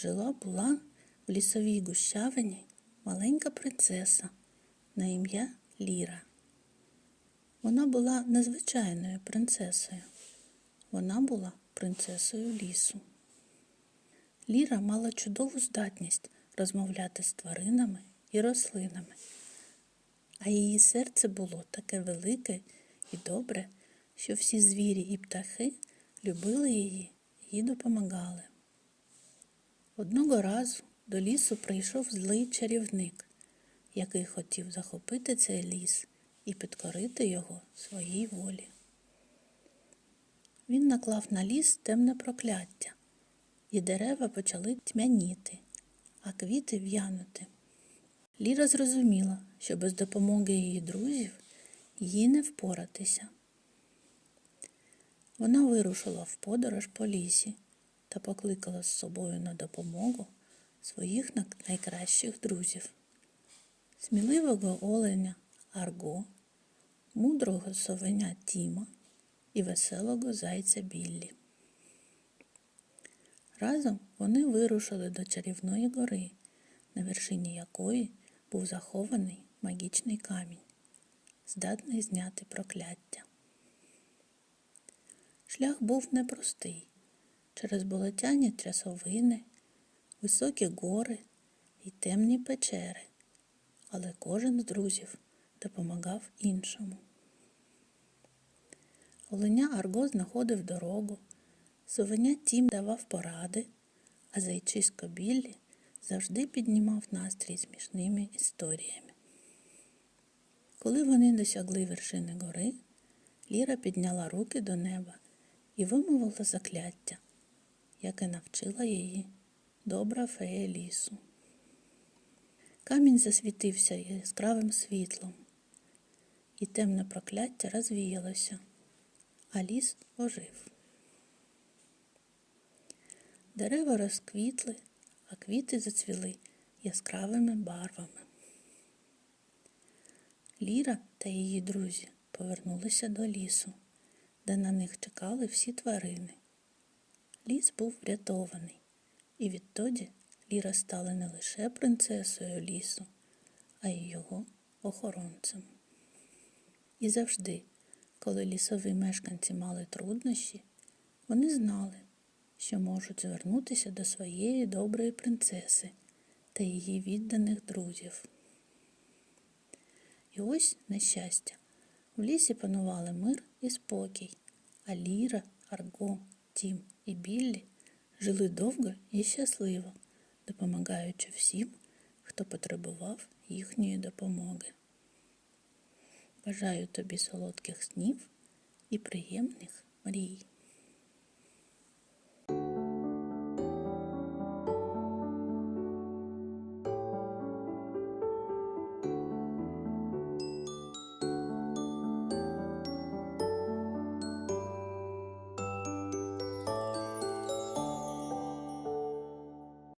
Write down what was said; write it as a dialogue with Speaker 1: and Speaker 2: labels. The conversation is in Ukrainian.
Speaker 1: Жила була в лісовій гущавині маленька принцеса на ім'я Ліра. Вона була незвичайною принцесою. Вона була принцесою лісу. Ліра мала чудову здатність розмовляти з тваринами і рослинами, а її серце було таке велике і добре, що всі звірі і птахи любили її і допомагали. Одного разу до лісу прийшов злий чарівник, який хотів захопити цей ліс і підкорити його своїй волі. Він наклав на ліс темне прокляття, і дерева почали тьмяніти, а квіти в'янути. Ліра зрозуміла, що без допомоги її друзів їй не впоратися. Вона вирушила в подорож по лісі та покликала з собою на допомогу своїх найкращих друзів сміливого оленя Арго, мудрого совеня Тіма і веселого зайця Біллі. Разом вони вирушили до чарівної гори, на вершині якої був захований магічний камінь, здатний зняти прокляття. Шлях був непростий через болотяні трясовини, високі гори і темні печери, але кожен з друзів допомагав іншому. Оленя Арго знаходив дорогу, совеня Тім давав поради, а зайчисько Біллі завжди піднімав настрій смішними історіями. Коли вони досягли вершини гори, Ліра підняла руки до неба і вимовила закляття, яке навчила її добра фея лісу. Камінь засвітився яскравим світлом, і темне прокляття розвіялося, а ліс ожив. Дерева розквітли, а квіти зацвіли яскравими барвами. Ліра та її друзі повернулися до лісу, де на них чекали всі тварини. Ліс був врятований, і відтоді Ліра стала не лише принцесою лісу, а й його охоронцем. І завжди, коли лісові мешканці мали труднощі, вони знали, що можуть звернутися до своєї доброї принцеси та її відданих друзів. І ось нещастя. В лісі панували мир і спокій, а Ліра, Арго, Тім і Біллі жили довго і щасливо, допомагаючи всім, хто потребував їхньої допомоги. Бажаю тобі солодких снів і приємних мрій.